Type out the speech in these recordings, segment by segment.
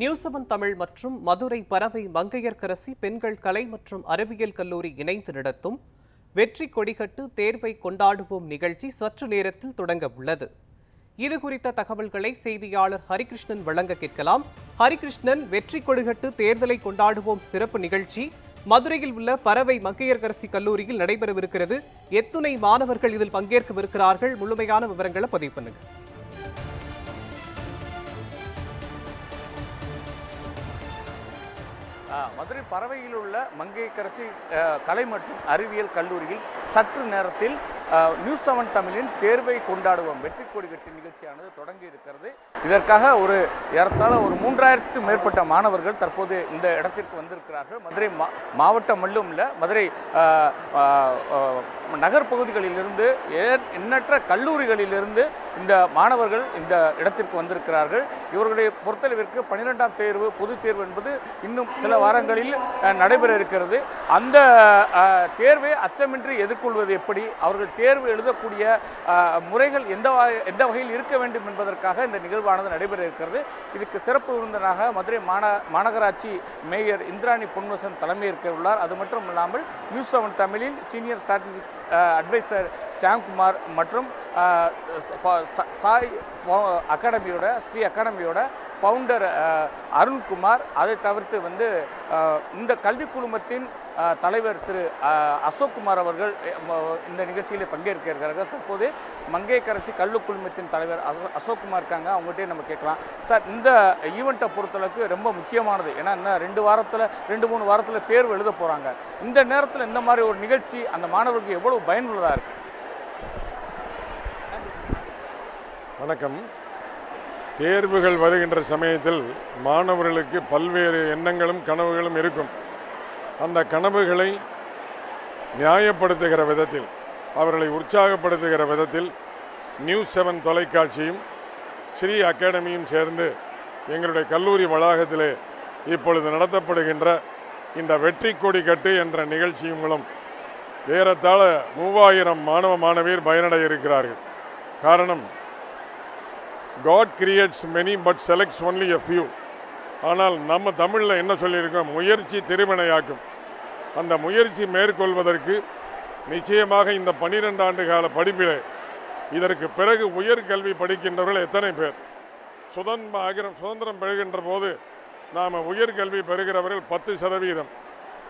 News seven Tamil மற்றும் மதுரை பறவை மங்கையர்கரசி பெண்கள் கலை மற்றும் அறிவியல் கல்லூரி இணைந்து நடத்தும் வெற்றி கொடிகட்டு தேர்வை கொண்டாடுவோம் நிகழ்ச்சி சற்று நேரத்தில் தொடங்க உள்ளது. இது குறித்த தகவல்களை செய்தியாளர் ஹரிகிருஷ்ணன் வழங்க கேட்கலாம். ஹரிகிருஷ்ணன் வெற்றி கொடிகட்டு தேர்தலை கொண்டாடுவோம் சிறப்பு நிகழ்ச்சி மதுரையில் உள்ள பறவை மங்கையர்கரசி கல்லூரியில் நடைபெறவிருக்கிறது. எத்துணை மாணவர்கள் இதில் பங்கேற்கவிருக்கிறார்கள். முழுமையான விவரங்களை பதிவு பண்ணுங்கள் மதுரை பறவையில் உள்ள மங்கையரசி கலை மற்றும் அறிவியல் கல்லூரியில் சற்று நேரத்தில் நியூஸ் செவன் தமிழின் தேர்வை கொண்டாடுவோம். வெற்றி கொடி கட்டி நிகழ்ச்சியானது தொடங்கி இருக்கிறது. இதற்காக ஒரு ஏறத்தாழ ஒரு மூன்றாயிரத்துக்கும் மேற்பட்ட மாணவர்கள் தற்போது இந்த இடத்திற்கு வந்திருக்கிறார்கள். மதுரை மா மாவட்டம் மட்டும் இல்லை மதுரை நகர்ப்பகுதிகளிலிருந்து நகர் பகுதிகளிலிருந்து எண்ணற்ற கல்லூரிகளிலிருந்து இந்த மாணவர்கள் இந்த இடத்திற்கு வந்திருக்கிறார்கள். இவர்களுடைய பொறுத்தளவிற்கு பன்னிரெண்டாம் தேர்வு பொது தேர்வு என்பது இன்னும் சில வாரங்களில் நடைபெற இருக்கிறது. அந்த தேர்வை அச்சமின்றி எதிர்கொள்வது எப்படி? அவர்கள் தேர்வு எழுதக்கூடிய முறைகள் எந்த எந்த வகையில் இருக்க வேண்டும் என்பதற்காக இந்த நிகழ்வானது நடைபெற இருக்கிறது. இதுக்கு சிறப்பு விருந்தனாக மதுரை மாந மாநகராட்சி மேயர் இந்திராணி பொன்வசன் தலைமையேற்க உள்ளார். அது மட்டும் இல்லாமல் நியூஸ் செவன் தமிழில் சீனியர் ஸ்டாட்டிஸ்டிக்ஸ் அட்வைசர் சாம்குமார் மற்றும் சாய் அகாடமியோட ஸ்ரீ அகாடமியோட ஃபவுண்டர் அருண்குமார். அதை தவிர்த்து வந்து இந்த கல்வி குழுமத்தின் தலைவர் திரு அசோக் அசோக்குமார் அவர்கள் இந்த நிகழ்ச்சியில் பங்கேற்க பங்கேற்கிறார்கள் தற்போது மங்கைக்கரசி கல்லு குழுமத்தின் தலைவர் அசோ- அசோக்குமார் இருக்காங்க. அவங்ககிட்டயே நம்ம கேட்கலாம். சார் இந்த ஈவெண்ட்டை பொறுத்தளவுக்கு ரொம்ப முக்கியமானது. ஏன்னா இன்னும் ரெண்டு வாரத்தில் ரெண்டு மூணு வாரத்தில் தேர்வு எழுத போகிறாங்க இந்த நேரத்தில் இந்த மாதிரி ஒரு நிகழ்ச்சி அந்த மாணவர்களுக்கு எவ்வளவு பயனுள்ளதாக இருக்குது வணக்கம். தேர்வுகள் வருகின்ற சமயத்தில் மாணவர்களுக்கு பல்வேறு எண்ணங்களும் கனவுகளும் இருக்கும். அந்த கனவுகளை நியாயப்படுத்துகிற விதத்தில் அவர்களை உற்சாகப்படுத்துகிற விதத்தில் நியூஸ் செவன் தொலைக்காட்சியும் ஸ்ரீ அகாடமியும் சேர்ந்து எங்களுடைய கல்லூரி வளாகத்திலே இப்பொழுது நடத்தப்படுகின்ற இந்த வெற்றி கொடி கட்டு என்ற நிகழ்ச்சியும் மூலம் ஏறத்தாழ மூவாயிரம் மாணவ மாணவியர் பயனடைய இருக்கிறார்கள். காரணம் God creates many but selects only a few ஆனால் நம்ம தமிழில் என்ன சொல்லியிருக்கோம்? முயற்சி திருவினையாக்கும். அந்த முயற்சி மேற்கொள்வதற்கு நிச்சயமாக இந்த பன்னிரெண்டு ஆண்டு கால படிப்பிலே இதற்கு பிறகு உயர்கல்வி படிக்கின்றவர்கள் எத்தனை பேர்? சுதந்திரம் சுதந்திரம் பெறுகின்ற போது நாம் உயர்கல்வி பெறுகிறவர்கள் பத்து சதவீதம்.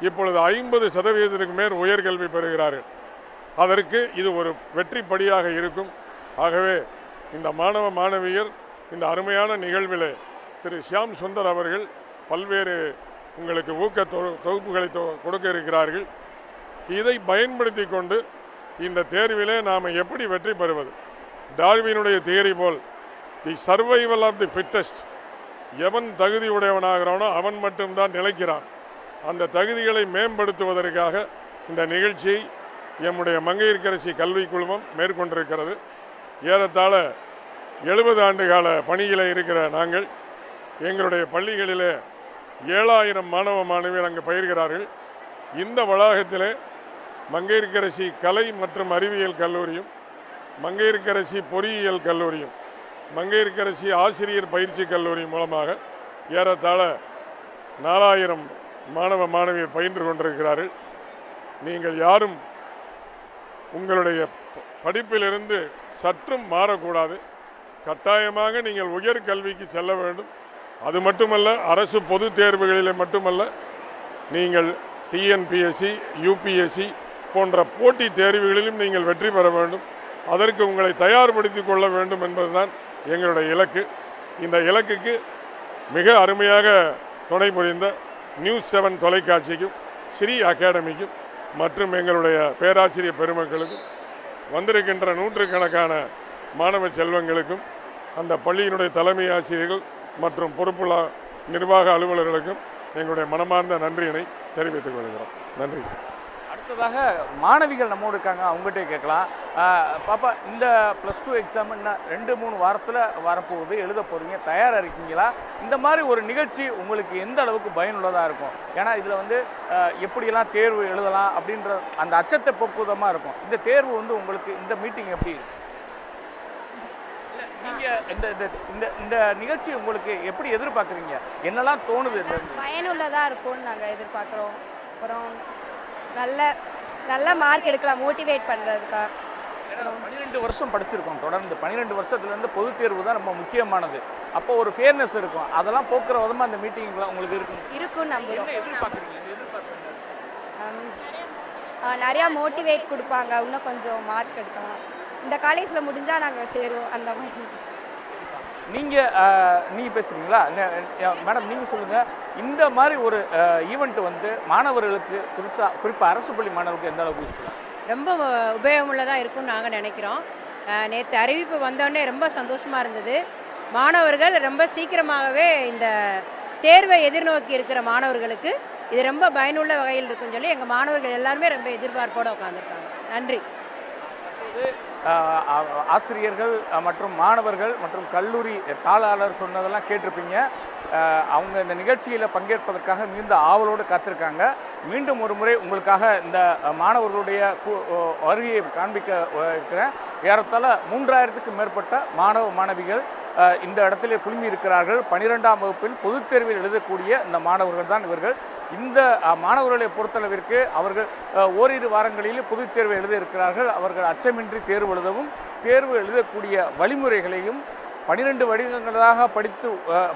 இப்பொழுது ஐம்பது சதவீதத்திற்கு மேல் உயர்கல்வி பெறுகிறார்கள். அதற்கு இது ஒரு வெற்றி படியாக இருக்கும். ஆகவே இந்த மாணவ மாணவியர் இந்த அருமையான நிகழ்விலே திரு ஷியாம் சுந்தர் அவர்கள் பல்வேறு உங்களுக்கு ஊக்க தொகுப்புகளை தொ- கொடுக்க இருக்கிறார்கள். இதை பயன்படுத்தி கொண்டு இந்த தேர்விலே நாம் எப்படி வெற்றி பெறுவது? டார்வினுடைய theory pole the survival of the fittest எவன் தகுதி உடையவனாகிறானோ அவன் மட்டும்தான் நிலைக்கிறான். அந்த தகுதிகளை மேம்படுத்துவதற்காக இந்த நிகழ்ச்சியை எம்முடைய மங்கையர்கரசி கல்விக் குழுமம் மேற்கொண்டிருக்கிறது. ஏறத்தாழ எழுபது ஆண்டு கால பணியில் இருக்கிற நாங்கள் எங்களுடைய பள்ளிகளிலே ஏழாயிரம் மாணவ மாணவியர் அங்கு பயிர்கிறார்கள். இந்த வளாகத்திலே மங்கையர்கரசி கலை மற்றும் அறிவியல் கல்லூரியும் மங்கையர்கரசி பொறியியல் கல்லூரியும் மங்கையர்கரசி ஆசிரியர் பயிற்சி கல்லூரி மூலமாக ஏறத்தாழ நாலாயிரம் மாணவ மாணவியர் பயின்று கொண்டிருக்கிறார்கள். நீங்கள் யாரும் உங்களுடைய ப- படிப்பிலிருந்து சற்றும் மாறக்கூடாது. கட்டாயமாக நீங்கள் உயர் கல்விக்கு செல்ல வேண்டும். அது மட்டுமல்ல அரசு பொது தேர்வுகளிலே மட்டுமல்ல நீங்கள் டிஎன்பிஎஸ்சி யூபிஎஸ்சி போன்ற போட்டித் தேர்வுகளிலும் நீங்கள் வெற்றி பெற வேண்டும். அதற்கு உங்களை தயார்படுத்திக் கொள்ள வேண்டும் என்பதுதான் எங்களுடைய இலக்கு. இந்த இலக்குக்கு மிக அருமையாக துணை புரிந்த நியூஸ் செவன் தொலைக்காட்சிக்கும் ஸ்ரீ அகாடமிக்கும் மற்றும் எங்களுடைய பேராசிரியர் பெருமக்களுக்கும் வந்திருக்கின்ற நூற்றுக்கணக்கான மாணவ செல்வங்களுக்கும் அந்த பள்ளியினுடைய தலைமை ஆசிரியர்கள் மற்றும் பொறுப்புள்ள நிர்வாக அலுவலர்களுக்கும் எங்களுடைய மனமார்ந்த நன்றியினை தெரிவித்துக் கொள்கிறோம். நன்றி. அடுத்ததாக மாணவிகள் நம்மோடு இருக்காங்க அவங்ககிட்ட கேட்கலாம். பாப்பா இந்த ப்ளஸ் டூ எக்ஸாம் இன்னும் ரெண்டு மூணு வாரத்தில் வரப்போகுது எழுத போகிறீங்க தயாராக இருக்கீங்களா? இந்த மாதிரி ஒரு நிகழ்ச்சி உங்களுக்கு எந்த அளவுக்கு பயனுள்ளதாக இருக்கும்? ஏன்னா இதில் வந்து எப்படியெல்லாம் தேர்வு எழுதலாம் அப்படின்ற அந்த அச்சத்தை போக்குவதமாக இருக்கும். இந்த தேர்வு வந்து உங்களுக்கு இந்த மீட்டிங் எப்படி இருக்கு? நீங்க இந்த இந்த இந்த இந்த நிகழ்ச்சி உங்களுக்கு எப்படி எதிர்பார்க்குறீங்க? என்னெல்லாம் தோணுது பயனுள்ளதாக இருக்கும்னு நாங்கள் எதிர்பார்க்குறோம். அப்புறம் நல்ல நல்ல மார்க் எடுக்கலாம் மோட்டிவேட் பண்ணுறதுக்கா பன்னிரெண்டு வருஷம் படிச்சிருக்கோம் தொடர்ந்து. பன்னிரெண்டு வருஷத்துல இருந்து பொதுத் தேர்வு தான் ரொம்ப முக்கியமானது. அப்போ ஒரு ஃபேர்னஸ் இருக்கும். அதெல்லாம் போக்குற விதமா அந்த மீட்டிங்லாம் உங்களுக்கு இருக்கும். எதிர்பார்ப்பு என்ன? நிறையா மோட்டிவேட் கொடுப்பாங்க. இன்னும் கொஞ்சம் மார்க் எடுக்கலாம். இந்த காலேஜில் முடிஞ்சால் நாங்கள் சேருவோம். அந்த மாதிரி. நீங்க அஹ், நீங்க பேசுறீங்களா? ந- அஹ், மேடம் நீங்க சொல்லுங்க. இந்த மாதிரி ஒரு ஈவெண்ட் வந்து மாணவர்களுக்கு குறிப்பா குறிப்பா அரசு பள்ளி மாணவர்களுக்கு எந்த அளவுக்கு யூஸ்ஃபுல்லா ரொம்ப உபயோகமுள்ளதாக இருக்கும்னு நாங்கள் நினைக்கிறோம். நேற்று அறிவிப்பு வந்தோடனே ரொம்ப சந்தோஷமாக இருந்தது. மாணவர்கள் ரொம்ப சீக்கிரமாகவே இந்த தேர்வை எதிர்நோக்கி இருக்கிற மாணவர்களுக்கு இது ரொம்ப பயனுள்ள வகையில் இருக்குன்னு சொல்லி எங்கள் மாணவர்கள் எல்லாருமே ரொம்ப எதிர்பார்ப்போடு உட்காந்துருக்காங்க நன்றி. ஆசிரியர்கள் மற்றும் மாணவர்கள் மற்றும் கல்லூரி தாளாளர் சொன்னதெல்லாம் கேட்டிருப்பீங்க. அவங்க இந்த நிகழ்ச்சியில் பங்கேற்பதற்காக மிகுந்த ஆவலோடு காத்திருக்காங்க. மீண்டும் ஒரு முறை உங்களுக்காக இந்த மாணவர்களுடைய வருகையை காண்பிக்க இருக்கிறேன். ஏறத்தாழ மூன்றாயிரத்துக்கு மேற்பட்ட மாணவ மாணவிகள் இந்த இடத்திலே குழுமி இருக்கிறார்கள். பனிரெண்டாம் வகுப்பில் பொதுத் தேர்வில் எழுதக்கூடிய இந்த மாணவர்கள் தான் இவர்கள். இந்த மாணவர்களை பொறுத்தளவிற்கு அவர்கள் ஓரிரு வாரங்களில் பொதுத் தேர்வு எழுத இருக்கிறார்கள் அவர்கள் அச்சமின்றி தேர்வு எழுதவும் தேர்வு எழுதக்கூடிய வழிமுறைகளையும் பனிரெண்டு வடிவங்களாக படித்து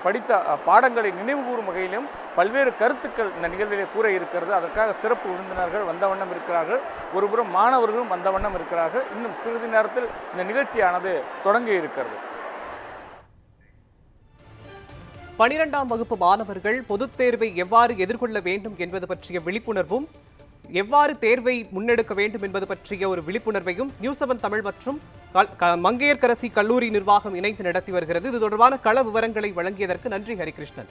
படித்த பாடங்களை நினைவுகூறும் வகையிலும் பல்வேறு கருத்துக்கள் இந்த நிகழ்விலே கூற இருக்கிறது. அதற்காக சிறப்பு விருந்தினர்கள் வந்த வண்ணம் இருக்கிறார்கள். ஒருபுறம் மாணவர்களும் வந்த வண்ணம் இருக்கிறார்கள். இன்னும் சிறிது நேரத்தில் இந்த நிகழ்ச்சியானது தொடங்கி இருக்கிறது. பனிரெண்டாம் வகுப்பு மாணவர்கள் பொதுத் தேர்வை எவ்வாறு எதிர்கொள்ள வேண்டும் என்பது பற்றிய விழிப்புணர்வும் எவ்வாறு தேர்வை முன்னெடுக்க வேண்டும் என்பது பற்றிய ஒரு விழிப்புணர்வையும் நியூஸ் செவன் தமிழ் மற்றும் மங்கையர்கரசி கல்லூரி நிர்வாகம் இணைந்து நடத்தி வருகிறது. இது தொடர்பான கள விவரங்களை வழங்கியதற்கு நன்றி ஹரிகிருஷ்ணன்.